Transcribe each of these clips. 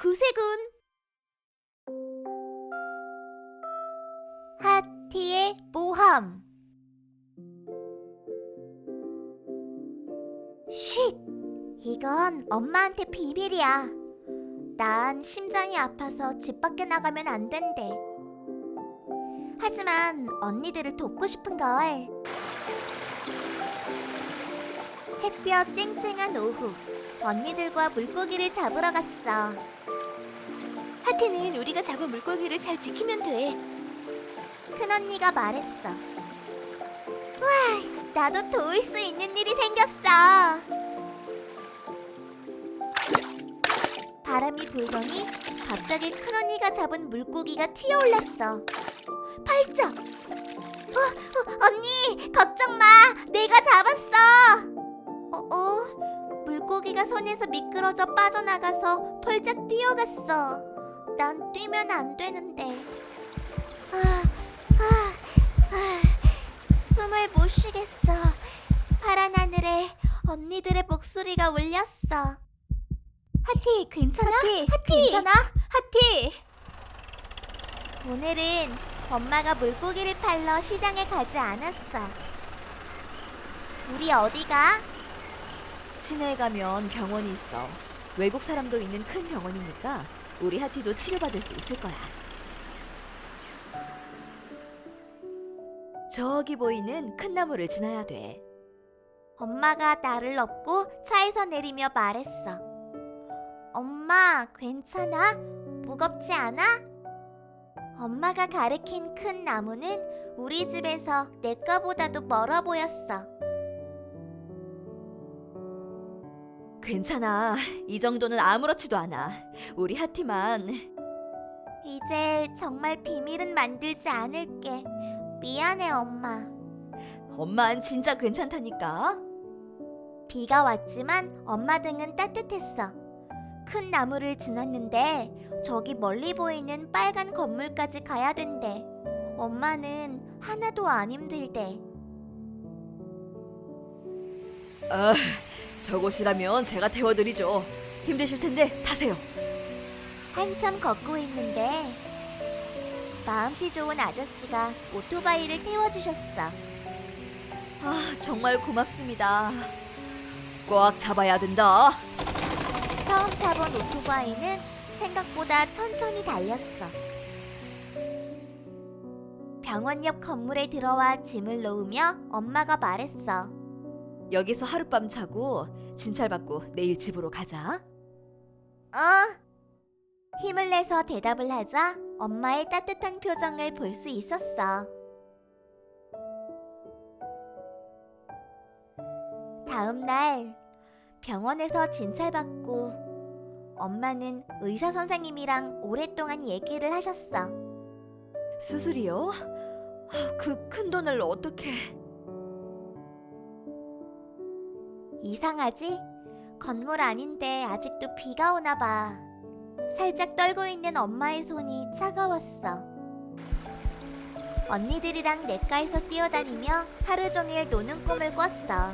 그 색은 하티의 모험. 쉿! 이건 엄마한테 비밀이야. 난 심장이 아파서 집 밖에 나가면 안 된대. 하지만 언니들을 돕고 싶은 걸. 햇볕 쨍쨍한 오후, 언니들과 물고기를 잡으러 갔어. 하트는 우리가 잡은 물고기를 잘 지키면 돼. 큰 언니가 말했어. 와, 나도 도울 수 있는 일이 생겼어. 바람이 불더니 갑자기 큰 언니가 잡은 물고기가 튀어올랐어. 팔짝. 어, 어, 언니, 걱정 마. 내가 잡았어. 어, 어, 물고기가 손에서 미끄러져 빠져나가서 펄쩍 뛰어갔어. 난 뛰면 안 되는데. 아, 아, 아, 숨을 못 쉬겠어. 파란 하늘에 언니들의 목소리가 울렸어. 하티, 괜찮아? 하티, 하티, 괜찮아? 하티. 오늘은 엄마가 물고기를 팔러 시장에 가지 않았어. 우리 어디가? 시내에 가면 병원이 있어. 외국 사람도 있는 큰 병원이니까 우리 하티도 치료받을 수 있을 거야. 저기 보이는 큰 나무를 지나야 돼. 엄마가 나를 업고 차에서 내리며 말했어. 엄마, 괜찮아? 무겁지 않아? 엄마가 가리킨 큰 나무는 우리 집에서 내 거보다도 멀어 보였어. 괜찮아. 이 정도는 아무렇지도 않아. 우리 하티만 이제 정말 비밀은 만들지 않을게. 미안해, 엄마. 엄만 진짜 괜찮다니까. 비가 왔지만 엄마 등은 따뜻했어. 큰 나무를 지났는데 저기 멀리 보이는 빨간 건물까지 가야 된대. 엄마는 하나도 안 힘들대. 아, 저곳이라면 제가 태워드리죠. 힘드실 텐데 타세요. 한참 걷고 있는데 마음씨 좋은 아저씨가 오토바이를 태워주셨어. 아, 정말 고맙습니다. 꽉 잡아야 된다. 처음 타본 오토바이는 생각보다 천천히 달렸어. 병원 옆 건물에 들어와 짐을 놓으며 엄마가 말했어. 여기서 하룻밤 자고 진찰받고 내일 집으로 가자. 어? 힘을 내서 대답을 하자 엄마의 따뜻한 표정을 볼 수 있었어. 다음 날 병원에서 진찰받고 엄마는 의사 선생님이랑 오랫동안 얘기를 하셨어. 수술이요? 그 큰 돈을 어떻게? 이상하지? 건물 아닌데 아직도 비가 오나 봐. 살짝 떨고 있는 엄마의 손이 차가웠어. 언니들이랑 냇가에서 뛰어다니며 하루 종일 노는 꿈을 꿨어.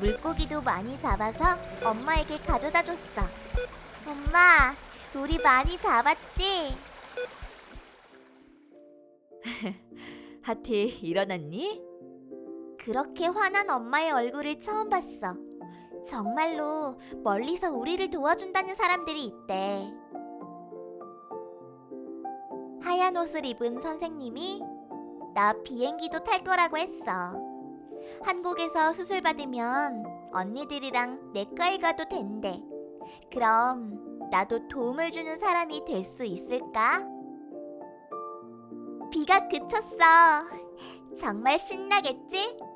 물고기도 많이 잡아서 엄마에게 가져다 줬어. 엄마, 우리 많이 잡았지? 하티 일어났니? 그렇게 화난 엄마의 얼굴을 처음 봤어. 정말로 멀리서 우리를 도와준다는 사람들이 있대. 하얀 옷을 입은 선생님이 나 비행기도 탈 거라고 했어. 한국에서 수술 받으면 언니들이랑 내과에 가도 된대. 그럼 나도 도움을 주는 사람이 될 수 있을까? 비가 그쳤어. 정말 신나겠지?